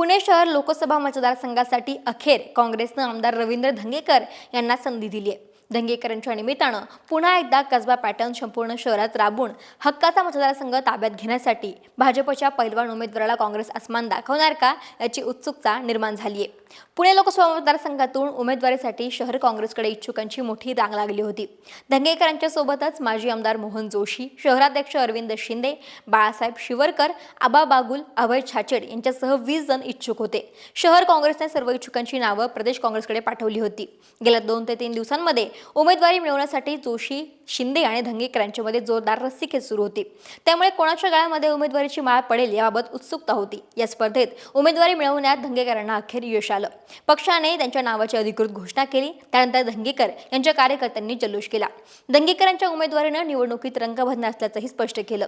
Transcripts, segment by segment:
पुणे शहर लोकसभा मतदारसंघासाठी अखेर काँग्रेसनं आमदार रवींद्र धंगेकर यांना संधी दिली आहे धंगेकरांच्या निमित्तानं पुन्हा एकदा कसबा पॅटर्न संपूर्ण शहरात राबून हक्काचा मतदारसंघ ताब्यात घेण्यासाठी भाजपच्या पैलवान उमेदवाराला काँग्रेस अस्मान दाखवणार का याची उत्सुकता निर्माण झाली आहे पुणे लोकसभा मतदारसंघातून उमेदवारीसाठी शहर काँग्रेसकडे इच्छुकांची मोठी रांग लागली होती. धंगेकरांच्या सोबतच माजी आमदार मोहन जोशी शहराध्यक्ष अरविंद शिंदे बाळासाहेब शिवरकर आबा बागुल अभय छाचेड यांच्यासह वीस जण इच्छुक होते. शहर काँग्रेसने सर्व इच्छुकांची नावं प्रदेश काँग्रेसकडे पाठवली होती. गेल्या दोन ते तीन दिवसांमध्ये उमेदवारी मिळवण्यासाठी जोशी शिंदे आणि धंगेकर यांच्यामध्ये जोरदार रस्सीखेच सुरू होती. त्यामुळे कोणाच्या गळ्यामध्ये उमेदवारीची माळ पडेल याबाबत उत्सुकता होती. या स्पर्धेत उमेदवारी मिळवण्यात धंगेकरांना अखेर यश आलं. पक्षाने त्यांच्या नावाची अधिकृत घोषणा केली. त्यानंतर धंगेकर यांच्या कार्यकर्त्यांनी जल्लोष केला. धंगेकरांच्या उमेदवारीनं निवडणुकीत रंग भरणार असल्याचंही स्पष्ट केलं.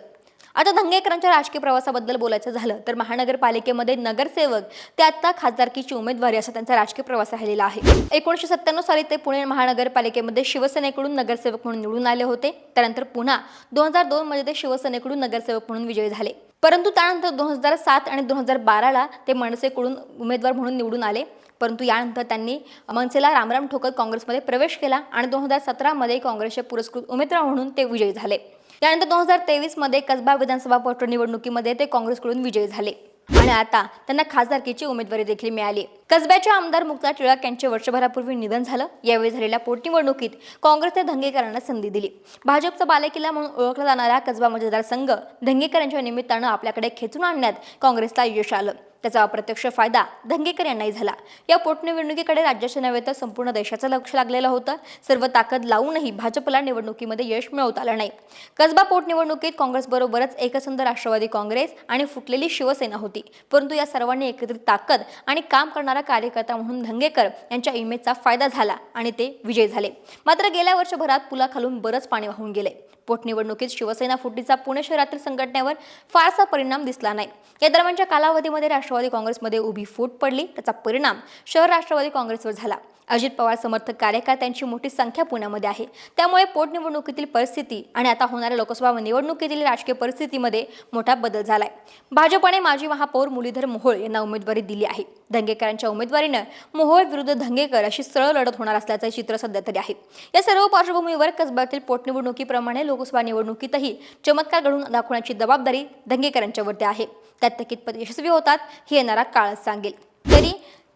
आता धंगेकरांच्या राजकीय प्रवासाबद्दल बोलायचं झालं तर महानगरपालिकेमध्ये नगरसेवक ते आता खासदारकीची उमेदवारी असा त्यांचा राजकीय प्रवास राहिलेला आहे. एकोणीसशे सत्त्याण्णव साली ते पुणे महानगरपालिकेमध्ये शिवसेनेकडून नगरसेवक म्हणून निवडून आले होते. त्यानंतर पुन्हा दोन हजार दोन मध्ये ते शिवसेनेकडून नगरसेवक म्हणून विजयी झाले. परंतु त्यानंतर दोन हजार सात आणि दोन हजार बाराला ते मनसेकडून उमेदवार म्हणून निवडून आले. परंतु यानंतर त्यांनी मनसेला रामराम ठोकत काँग्रेसमध्ये प्रवेश केला आणि दोन हजार सतरामध्ये काँग्रेसचे पुरस्कृत उमेदवार म्हणून ते विजयी झाले. त्यानंतर दोन हजार तेवीसमध्ये कसबा विधानसभा पोटनिवडणुकीमध्ये ते काँग्रेसकडून विजयी झाले. आणि आता त्यांना खासदारकीची उमेदवारी देखील मिळाली. कसब्याचे आमदार मुक्ता टिळक यांचे वर्षभरापूर्वी निधन झालं. यावेळी झालेल्या पोटनिवडणुकीत काँग्रेसने धंगेकरांना संधी दिली. भाजपचा बालेकिल्ला म्हणून ओळखला जाणारा कसबा मतदारसंघ धंगेकर यांच्या निमित्तानं आपल्याकडे खेचून आणण्यात काँग्रेसला यश आलं. त्याचा अप्रत्यक्ष फायदा धंगेकर यांनाही झाला. या पोटनिवडणुकीकडे राज्याच्या नव्हे तर संपूर्ण देशाचं लक्ष लागलेलं होतं. सर्व ताकद लावूनही भाजपला निवडणुकीमध्ये यश मिळवता आलं नाही. कसबा पोटनिवडणुकीत काँग्रेसबरोबरच एकसंध राष्ट्रवादी काँग्रेस आणि फुटलेली शिवसेना होती. परंतु या सर्वांनी एकत्रित ताकद आणि काम करणारा कार्यकर्ता म्हणून धंगेकर यांच्या इमेजचा फायदा झाला आणि ते विजयी झाले. मात्र गेल्या वर्षभरात पुलाखालून बरंच पाणी वाहून गेले. पोटनिवडणुकीत शिवसेना फुटीचा पुणे शहरातील संघटनेवर फारसा परिणाम दिसला नाही. या दरम्यानच्या कालावधीमध्ये राष्ट्रवादी काँग्रेसमध्ये उभी फूट पडली. त्याचा परिणाम शहर राष्ट्रवादी काँग्रेसवर झाला. अजित पवार समर्थक कार्यकर्त्यांची मोठी संख्या पुण्यामध्ये आहे. त्यामुळे पोटनिवडणुकीतील परिस्थिती आणि आता होणाऱ्या लोकसभा निवडणुकीतील राजकीय परिस्थितीमध्ये मोठा बदल झालाय. भाजपने माजी महापौर मुरलीधर मोहोळ यांना उमेदवारी दिली आहे. धंगेकरांच्या उमेदवारीनं मोहोळ विरुद्ध धंगेकर अशी सरळ लढत होणार असल्याचं चित्र सध्या तरी आहे. या सर्व पार्श्वभूमीवर कसब्यातील पोटनिवडणुकीप्रमाणे लोकसभा निवडणुकीतही चमत्कार घडून दाखवण्याची जबाबदारी धंगेकरांच्यावरती आहे. त्यात ते कितपत यशस्वी होतात हे येणारा काळच सांगेल. तरी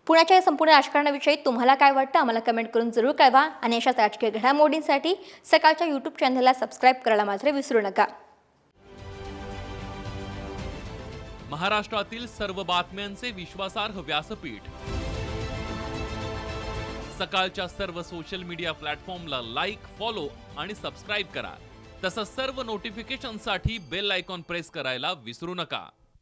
पुण्याच्या या संपूर्ण राजकारणाविषयी तुम्हाला काय वाटतं आम्हाला कमेंट करून जरूर कळवा. आणि अशाच राजकीय घडामोडींसाठी सकाळच्या यूट्यूब चॅनलला सबस्क्राईब करायला मात्र विसरू नका. महाराष्ट्रातील सर्व बातम्यांचे विश्वासार्ह व्यासपीठ. सकाळच्या सर्व सोशल मीडिया प्लॅटफॉर्मला लाईक फॉलो आणि सबस्क्राईब करा. तसंच सर्व नोटिफिकेशनसाठी बेल आयकॉन प्रेस करायला विसरू नका.